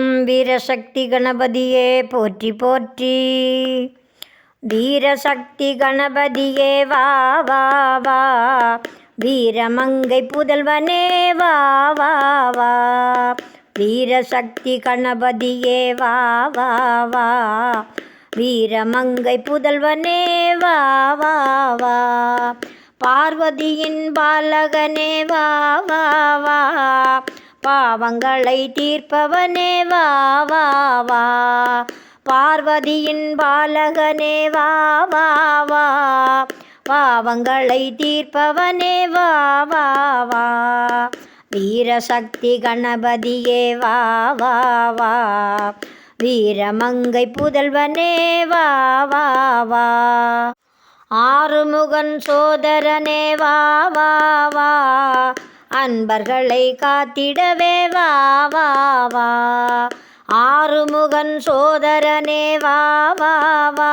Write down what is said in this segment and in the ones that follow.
ஓம் வீரசக்தி கணபதியே போற்றி போற்றி. வீரசக்தி கணபதியே வா வா வா. வீரமங்கை புதல்வனே வா வா வா. வீரசக்தி கணபதியே வா வா வா. வீரமங்கை புதல்வனே வா வா வா. பார்வதியின் பாலகனே வா வா வா. பாவங்களை தீர்ப்பவனே வா வா வா. பார்வதியின் பாலகனே வா வா வா. பாவங்களை தீர்ப்பவனே வா வா வா. வீரசக்தி கணபதியே வா வா வா. வீரமங்கை புதல்வனே வா வா வா. ஆறுமுகன் சோதரனே வா வா வா. அன்பர்களை காத்திடவே வா வா வா. ஆறுமுகன் சோதரனே வா வா வா.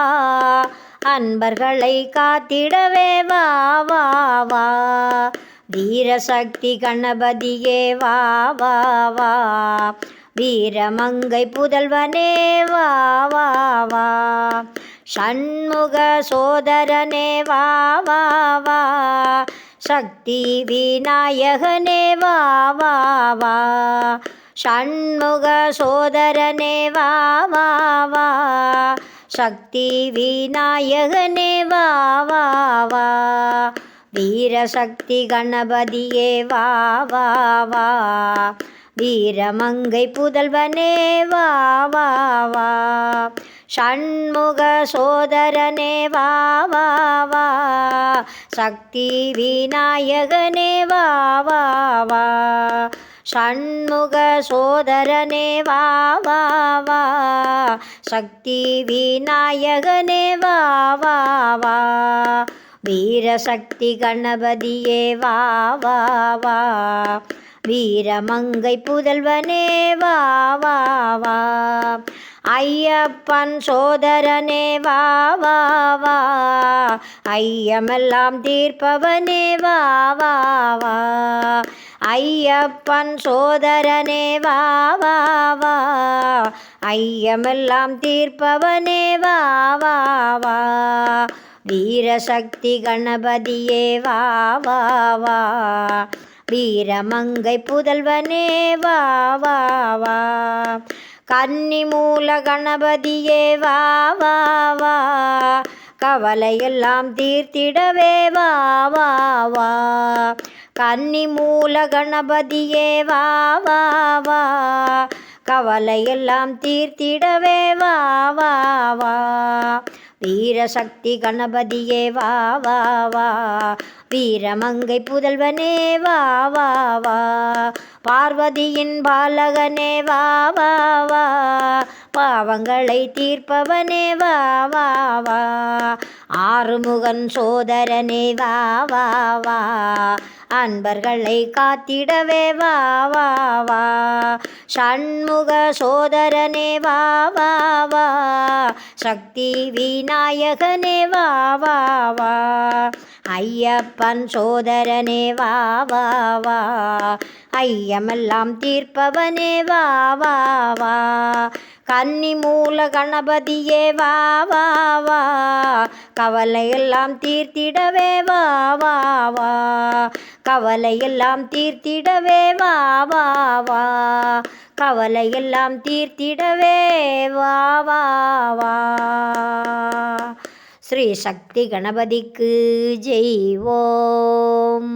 அன்பர்களை காத்திடவே வா வா வா. வீரசக்தி கணபதியே வா வா வா. வீரமங்கை புதல்வனே வா வா வா. ஷண்முக சோதரனே வா வா வா. சக்தி விநாயகனே வா வா வா. ஷண்முக சோதரனே வா வா வா. சக்தி விநாயகனே வா வா வா. வீரசக்தி கணபதியே வா வா வா. வீரமங்கை புதல்வனே வா வா வா. ஷண்முக சோதரனே வா வா வா சக்தி விநாயகனே வா வா வா ஷண்முக சோதரனே வா வா வா சக்தி விநாயகனே வா வா வா வீரசக்தி கணபதியே வா வா வா வீரமங்கை புதல்வனே வா வா வா. ஐயப்பன் சோதரனே வா வா வா. ஐயமெல்லாம் தீர்ப்பவனே வா வா வா. ஐயப்பன் சோதரனே வா வா வா. ஐயமெல்லாம் தீர்ப்பவனே வா வா வா. வீரசக்தி கணபதியே வா வா வா. வீரமங்கை புதல்வனே வா வா வா. கன்னி மூல கணபதியே வா வா வா. கவலையெல்லாம் தீர்த்திடவே வா வா வா. கன்னி மூல கணபதியே வா வா வா. கவலையெல்லாம் தீர்த்திடவே வா வா வா. வீரசக்தி கணபதியே வா வா வா. வீரமங்கை புதல்வனே வா வா வா. பார்வதியின் பாலகனே வா வா வா. பாவங்களை தீர்ப்பவனே வா வா வா. ஆறுமுகன் சோதரனே வா வா வா. அன்பர்களை காத்திடவே வா வா வா. சண்முக சோதரனே வா வா வா. சக்தி விநாயகனே வா வா வா. ஐயப்பன் சோதரனே வா வா வா. ஐயமெல்லாம் தீர்ப்பவனே வா வா வா. கன்னி மூல கணபதியே வா வா வா. கவலையெல்லாம் தீர்த்திடவே வா வா வா. கவலையெல்லாம் தீர்த்திடவே வா வா வா. கவலையெல்லாம் தீர்த்திடவே வா வா வா. ஸ்ரீ சக்தி கணபதிக்கு ஜெய் ஓம்